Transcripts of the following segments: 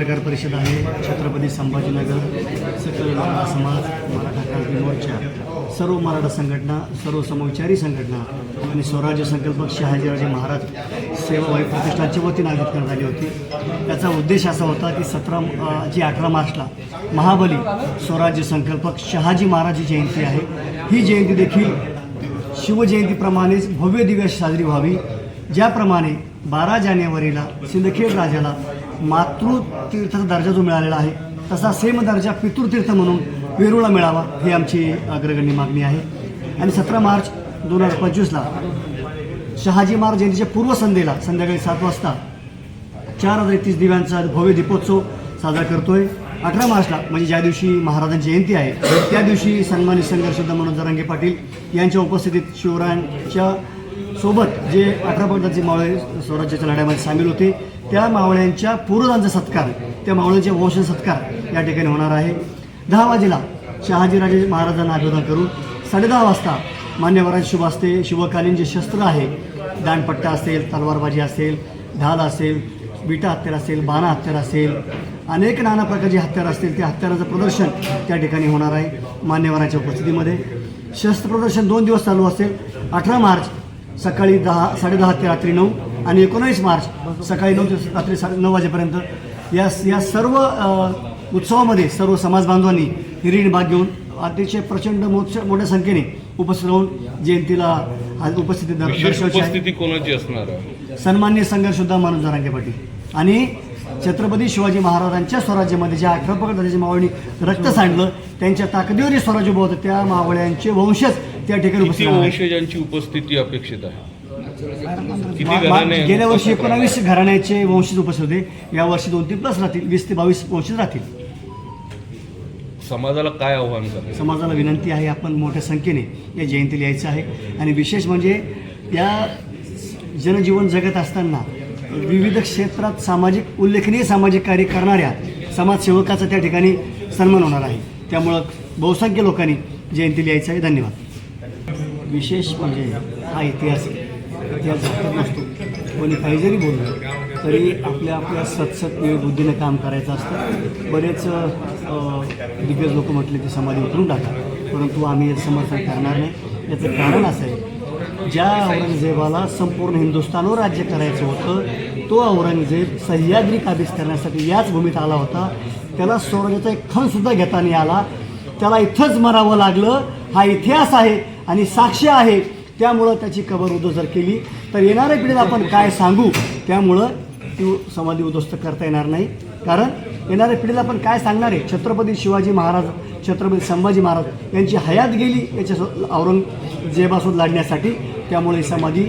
पत्रकार परिषद आहे छत्रपती संभाजीनगर सकल मराठा समाज मराठा क्रांती मोर्चा सर्व मराठा संघटना सर्व समविचारी संघटना आणि स्वराज्य संकल्पक शहाजीराजे महाराज सेवाभावी प्रतिष्ठानच्या वतीनं आयोजित करण्यात आली होती. त्याचा उद्देश असा होता की सतरा जी अठरा मार्चला महाबली स्वराज्य संकल्पक शहाजी महाराज जयंती आहे. ही जयंती देखील शिवजयंतीप्रमाणेच भव्य दिव्य साजरी व्हावी. ज्याप्रमाणे बारा जानेवारीला सिंदखेड राजाला मातृतीर्थाचा दर्जा जो मिळालेला आहे तसा सेम दर्जा पितृतीर्थ म्हणून वेरूळला मिळावा ही आमची अग्रगण्य मागणी आहे. आणि सतरा मार्च दोन हजार पंचवीसला शहाजी महाराज जयंतीच्या पूर्वसंध्येला संध्याकाळी सात वाजता चार हजार एकतीस दिव्यांचा भव्य दीपोत्सव साजरा करतोय. अठरा मार्चला म्हणजे ज्या दिवशी महाराजांची जयंती आहे त्या दिवशी सन्मानित संघर्षुद्धा मनोज जरांगे पाटील यांच्या उपस्थितीत शिवरायांच्या सोबत जे अठरा पगडाचे मावळे स्वराज्याच्या लढ्यामध्ये सामील होते त्या मावळ्यांच्या पूर्वजांचा सत्कार त्या मावळ्यांच्या वंश सत्कार या ठिकाणी होणार आहे. दहा वाजेला शहाजीराजे महाराजांना अभिवादन करून साडेदहा वाजता मान्यवराज शुभ असते. शुभकालीन जे शस्त्र आहे दांडपट्टा असेल तलवारबाजी असेल ढाल असेल विटा हत्यार असेल बाणा हत्यार असेल अनेक नाना प्रकारचे हत्यार असतील त्या हत्याराचं प्रदर्शन त्या ठिकाणी होणार आहे मान्यवरांच्या उपस्थितीमध्ये. शस्त्र प्रदर्शन दोन दिवस चालू असेल. अठरा मार्च सकाळी दहा साडेदहा ते रात्री नऊ आणि एकोणावीस मार्च सकाळी नऊ ते रात्री साडे नऊ वाजेपर्यंत. या या सर्व उत्सवामध्ये सर्व समाज बांधवांनी हिरीण भाग घेऊन अतिशय प्रचंड मोठ्या मोठ्या संख्येने उपस्थित राहून जयंतीला आज उपस्थिती दर्शवायची कोणाची असणार सन्मान्य संघर्षुद्धा मनोज जरांगे पाटील आणि छत्रपती शिवाजी महाराजांच्या स्वराज्यामध्ये ज्या अठरा पगडाच्या मावळणी रक्त सांडलं त्यांच्या ताकदीवर स्वराज्य उभं होतं त्या मावळ्यांचे वंशज त्या ठिकाणी उपस्थित राहणार. वंशजांची उपस्थिती अपेक्षित आहे? किती मा- मा- घराणे गेल्या वर्षी एकोणावीस घराण्याचे वंशज उपस्थित होते. या वर्षी दोन तीन प्लस राहतील. वीस ते बावीस वंशज राहतील. समाजाला काय आव्हान समाजाला विनंती आहे आपण मोठ्या संख्येने या जयंतीला यायचं आहे. आणि विशेष म्हणजे या जनजीवन जगत असताना विविध क्षेत्रात सामाजिक उल्लेखनीय सामाजिक कार्य करणाऱ्या समाजसेवकाचा त्या ठिकाणी सन्मान होणार आहे. त्यामुळं बहुसंख्य लोकांनी जयंतीला यायचं आहे. धन्यवाद. विशेष म्हणजे हा इतिहास आहे. इतिहास झटकत नसतो. कोणी काही जरी बोललं तरी आपल्या आपल्या सतसत बुद्धीने काम करायचं असतं. बरेच दिग्गज लोक म्हटले की समाधी उतरून टाका परंतु आम्ही समर्थन करणार नाही. याचं कारण असं आहे ज्या औरंगजेबाला संपूर्ण हिंदुस्थानवर राज्य करायचं होतं तो औरंगजेब सह्याद्री काबीज करण्यासाठी याच भूमीत आला होता. त्याला स्वराज्याचा एक खणसुद्धा घेता नाही आला. त्याला इथंच मरावं लागलं. हा इतिहास आहे आणि साक्ष आहे. त्यामुळं त्याची कबर उद्ध्वस्त जर केली. तर येणाऱ्या पिढीला आपण काय सांगू? त्यामुळं ती समाधी उद्ध्वस्त करता येणार नाही. कारण येणाऱ्या पिढीला आपण काय सांगणार आहे? छत्रपती शिवाजी महाराज छत्रपती संभाजी महाराज यांची हयात गेली याच्या औरंगजेबासोबत लढण्यासाठी. त्यामुळे ही समाधी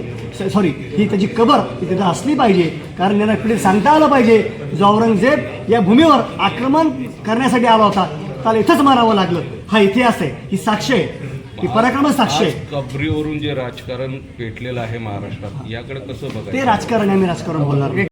सॉरी ही त्याची कबर ही तिथं असली पाहिजे. कारण येणाऱ्या पिढीला सांगता आलं पाहिजे. जो औरंगजेब या भूमीवर आक्रमण करण्यासाठी आला होता त्याला इथंच मारावं लागलं. हा इतिहास आहे. ही साक्ष आहे. ही पराक्रमच साक्ष आहे. कबरीवरून जे राजकारण पेटलेलं आहे महाराष्ट्रात याकडे कसं ते बघायचं राजकारण आहे, आम्ही राजकारण बोलणार नाही.